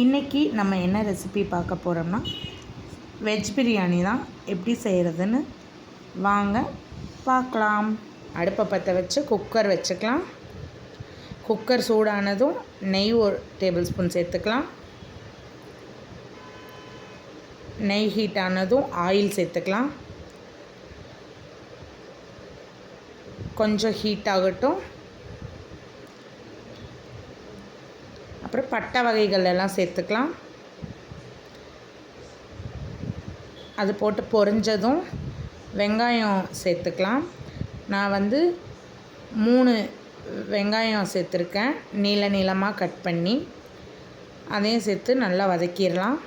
இன்றைக்கி நம்ம என்ன ரெசிபி பார்க்க போகிறோம்னா வெஜ் பிரியாணி தான். எப்படி செய்கிறதுன்னு வாங்க பார்க்கலாம். அடுப்பை பற்ற வச்சு குக்கர் வச்சுக்கலாம். குக்கர் சூடானதும் நெய் ஒரு டேபிள் ஸ்பூன் சேர்த்துக்கலாம். நெய் ஹீட் ஆனதும் ஆயில் சேர்த்துக்கலாம். கொஞ்சம் ஹீட் ஆகட்டும். அப்புறம் பட்டை வகைகள் எல்லாம் சேர்த்துக்கலாம். அது போட்டு பொரிஞ்சதும் வெங்காயம் சேர்த்துக்கலாம். நான் வந்து மூணு வெங்காயம் சேர்த்துருக்கேன். நீள நீளமாக கட் பண்ணி அதையும் சேர்த்து நல்லா வதக்கிடலாம்.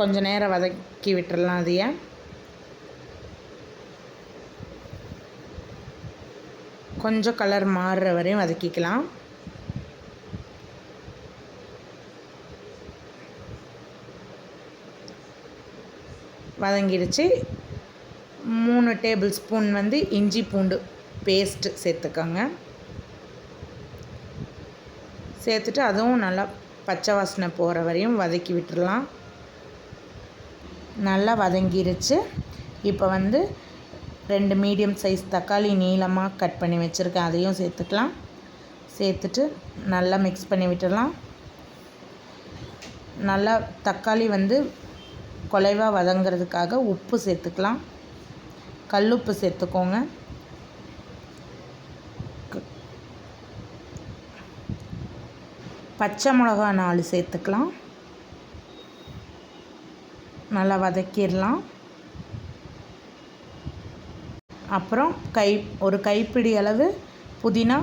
கொஞ்ச நேரம் வதக்கி விட்டுறலாம் அதைய. கொஞ்சம் கலர் மாறுற வரையும் வதக்கிக்கலாம். வதங்கிடுச்சு. மூணு டேபிள் ஸ்பூன் வந்து இஞ்சி பூண்டு பேஸ்ட்டு சேர்த்துக்கோங்க. சேர்த்துட்டு அதுவும் நல்லா பச்சை வாசனை போகிற வரையும் வதக்கி விட்டுடலாம் நல்லா வதங்கிருச்சு. இப்போ வந்து ரெண்டு மீடியம் சைஸ் தக்காளி நீளமாக கட் பண்ணி வச்சுருக்கேன். அதையும் சேர்த்துக்கலாம். சேர்த்துட்டு நல்லா மிக்ஸ் பண்ணி விட்டுடலாம் நல்லா தக்காளி வந்து குலைவாக வதங்கிறதுக்காக உப்பு சேர்த்துக்கலாம். கல்லுப்பு சேர்த்துக்கோங்க. பச்சை மிளகா நாலு சேர்த்துக்கலாம். நல்லா வதக்கிடலாம். அப்புறம் கை ஒரு கைப்பிடி அளவு புதினா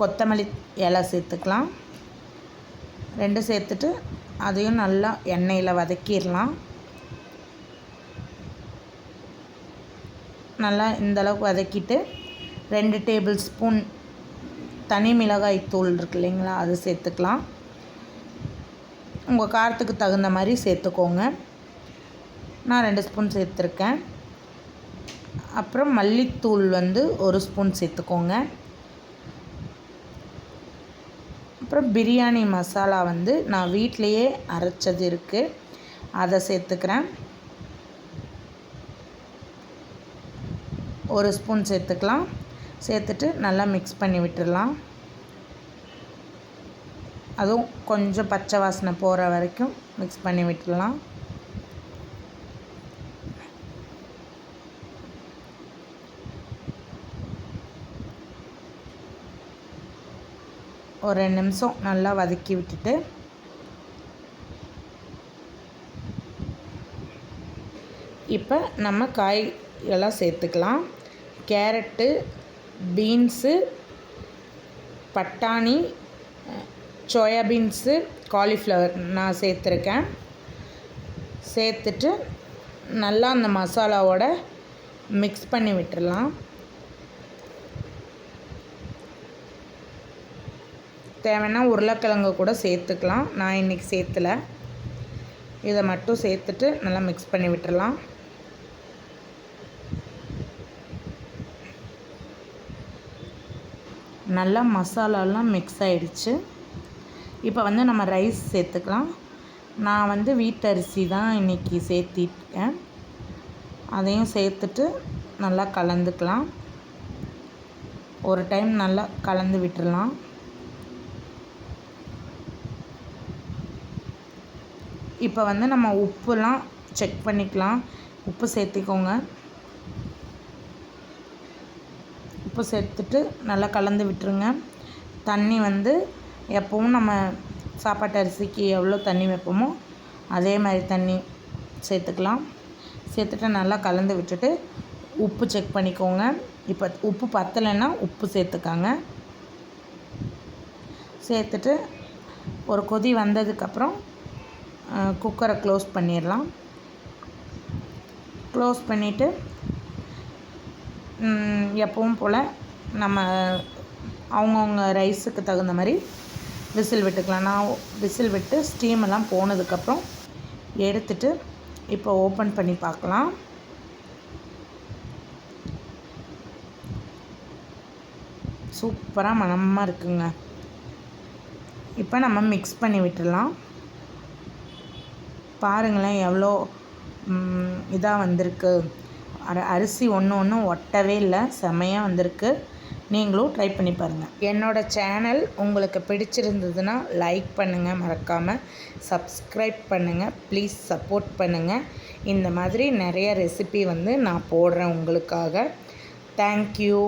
கொத்தமல்லி இலை சேர்த்துக்கலாம். ரெண்டும் சேர்த்துட்டு அதையும் நல்லா எண்ணெயில் வதக்கிடலாம். நல்லா இந்தளவுக்கு வதக்கிட்டு ரெண்டு டேபிள் ஸ்பூன் தனி மிளகாய் தூள் இருக்கு இல்லைங்களா அது சேர்த்துக்கலாம். உங்கள் காரத்துக்கு தகுந்த மாதிரி சேர்த்துக்கோங்க. நான் ரெண்டு ஸ்பூன் சேர்த்துருக்கேன். அப்புறம் மல்லித்தூள் வந்து ஒரு ஸ்பூன் சேர்த்துக்கோங்க. அப்புறம் பிரியாணி மசாலா வந்து நான் வீட்லேயே அரைச்சது இருக்குது அதை சேர்த்துக்கிறேன். ஒரு ஸ்பூன் சேர்த்துக்கலாம். சேர்த்துட்டு நல்லா மிக்ஸ் பண்ணி விட்டுடலாம். அதுவும் கொஞ்சம் பச்சை வாசனை போகிற வரைக்கும் மிக்ஸ் பண்ணி விட்டுடலாம். ஒரு ரெண்டு நிமிஷம் நல்லா வதக்கி விட்டுட்டு இப்போ நம்ம காய் எல்லாம் சேர்த்துக்கலாம். கேரட்டு பீன்ஸு பட்டாணி சோயாபீன்ஸு காலிஃப்ளவர் நான் சேர்த்துருக்கேன். சேர்த்துட்டு நல்லா அந்த மசாலாவோட மிக்ஸ் பண்ணி விட்டுடலாம். தேவைன்னா உருளைக்கிழங்கு கூட சேர்த்துக்கலாம். நான் இன்றைக்கி சேர்த்துல. இதை மட்டும் சேர்த்துட்டு நல்லா மிக்ஸ் பண்ணி விட்டுடலாம். நல்லா மசாலாலாம் மிக்ஸ் ஆகிடுச்சு இப்போ வந்து நம்ம ரைஸ் சேர்த்துக்கலாம். நான் வந்து வீட்டரிசி தான் இன்றைக்கி சேர்த்திருக்கேன். அதையும் சேர்த்துட்டு நல்லா கலந்துக்கலாம். ஒரு டைம் நல்லா கலந்து விட்டுடலாம் இப்போ வந்து நம்ம உப்புலாம் செக் பண்ணிக்கலாம். உப்பு சேர்த்திக்கோங்க. உப்பு சேர்த்துட்டு நல்லா கலந்து விட்டுருங்க. தண்ணி வந்து எப்போவும் நம்ம சாப்பாட்டு அரிசிக்கு எவ்வளோ தண்ணி வைப்போமோ அதே மாதிரி தண்ணி சேர்த்துக்கலாம். சேர்த்துட்டு நல்லா கலந்து விட்டுட்டு உப்பு செக் பண்ணிக்கோங்க. இப்போ உப்பு பத்தலைன்னா உப்பு சேர்த்துக்காங்க. சேர்த்துட்டு ஒரு கொதி வந்ததுக்கப்புறம் குக்கரை க்ளோஸ் பண்ணிடலாம். க்ளோஸ் பண்ணிவிட்டு எப்பவும் போல் நம்ம அவங்கவுங்க ரைஸுக்கு தகுந்த மாதிரி விசில் விட்டுக்கலாம். நான் விசில் விட்டு ஸ்டீமெல்லாம் போனதுக்கப்புறம் எடுத்துட்டு இப்போ ஓப்பன் பண்ணி பார்க்கலாம். சூப்பராக மணமாக இருக்குங்க. இப்போ நம்ம மிக்ஸ் பண்ணி விட்டுடலாம். பாருங்களேன் எவ்வளோ இதாக வந்திருக்கு. அரிசி ஒன்று ஒன்றும் ஒட்டவே இல்லை. செமையாக வந்திருக்கு. நீங்களும் ட்ரை பண்ணி பாருங்கள் என்னோடய சேனல் உங்களுக்கு பிடிச்சிருந்ததுன்னா லைக் பண்ணுங்கள் மறக்காமல் சப்ஸ்கிரைப் பண்ணுங்கள் ப்ளீஸ் சப்போர்ட் பண்ணுங்கள் இந்த மாதிரி நிறைய ரெசிபி வந்து நான் போடுறேன் உங்களுக்காக. தேங்க்யூ